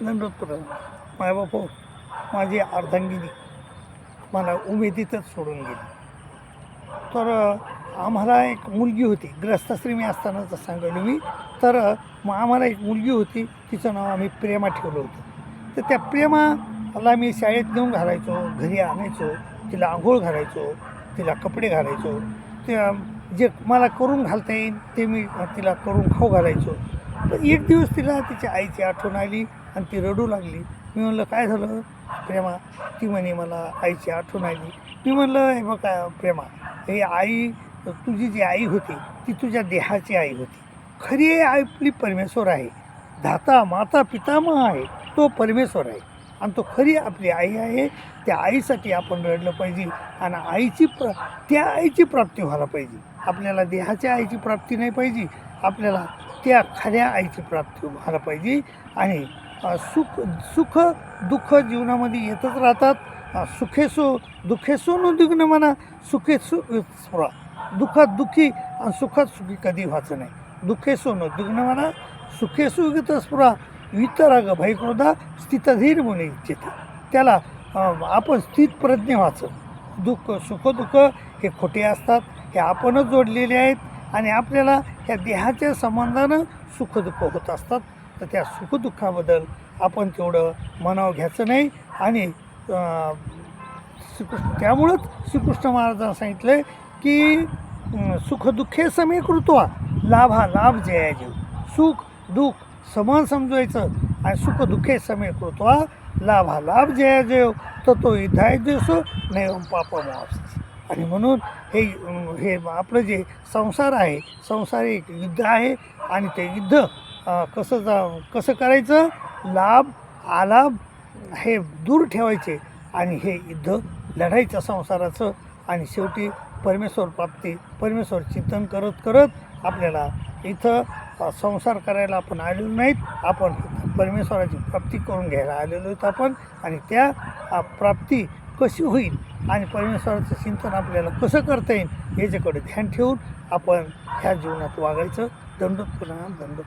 दंडोत प्रणाम माय बापू माझी अर्धांगिनी मला उमेदीतच सोडून गेली. तर आम्हाला एक मुलगी होती ग्रस्ताश्री मी असतानाच सांगितलं मी तर मग आम्हाला एक मुलगी होती तिचं नाव आम्ही प्रेमा ठेवलं होतं. तर त्या प्रेमाला मी शाळेत घेऊन घालायचो घरी आणायचो तिला आंघोळ घालायचो तिला कपडे घालायचो त्या जे मला करून घालता येईल ते मी तिला करून खाऊ घालायचो. तर एक दिवस तिला तिच्या आईची आठवण आली आणि ती रडू लागली. मी म्हणलं काय झालं? प्रेमा ती म्हणे मला आईची आठवण आली. मी म्हणलं हे बघा प्रेमा हे आई तुझी जी आई होती ती तुझ्या देहाची आई होती. खरी आई आपली परमेश्वर आहे. धाता माता पितामह आहे. तो परमेश्वर आहे. आणि तो खरी आपली आई आहे. त्या आईसाठी आपण रडलं पाहिजे आणि आईची प्र त्या आईची प्राप्ती व्हायला पाहिजे. आपल्याला देहाच्या आईची प्राप्ती नाही पाहिजे. आपल्याला त्या खऱ्या आईची प्राप्ती व्हायला पाहिजे. आणि सुख सुख दुःख जीवनामध्ये येतच राहतात. सुखे सुखेसो दुःखे न दुग्न म्हणा सुखेसो स्पृहा. दुःखात दुःखी आणि सुखात सुखी कधी व्हायचं नाही. दुःखेसो न दुग्न म्हणा सुखेसो गत स्पृहा. वितराग भयक्रोधा स्थितधीर म्हणून इच्छित त्याला आपण स्थित प्रज्ञ व्हायचं. दुःख सुखदुःख हे खोटे असतात हे आपणच जोडलेले आहेत आणि आपल्याला ह्या देहाच्या संबंधानं सुखदुःख होत असतात. तर त्या सुखदुःखाबद्दल आपण तेवढं मनाव घ्यायचं नाही. आणि श्रीकृष्ण त्यामुळंच श्रीकृष्ण महाराजांना सांगितलं आहे की सुखदुःखे समे कृत्वा लाभा लाभ जया जेव. सुख दुःख समान समजवायचं आणि सुखदुःखे समे कृत्वा लाभा लाभ जया जेव. तर तो युद्धाय दिवसो नैवम पापा आणि म्हणून हे हे आपलं जे संसार आहे संसार एक युद्ध आहे आणि ते युद्ध कसं जा कसं करायचं? लाभ आलाभ हे दूर ठेवायचे आणि हे युद्ध लढायचं संसाराचं आणि शेवटी परमेश्वर प्राप्ती परमेश्वर चिंतन करत करत आपल्याला इथं संसार करायला आपण आलेलो नाहीत. आपण परमेश्वराची प्राप्ती करून घ्यायला आलेलो आहेत आपण आणि त्या प्राप्ती कशी होईल आणि परमेश्वराचं चिंतन आपल्याला कसं करता येईल याच्याकडे ध्यान ठेवून आपण ह्या जीवनात वागायचं. दंडोत प्रणाम दंडोत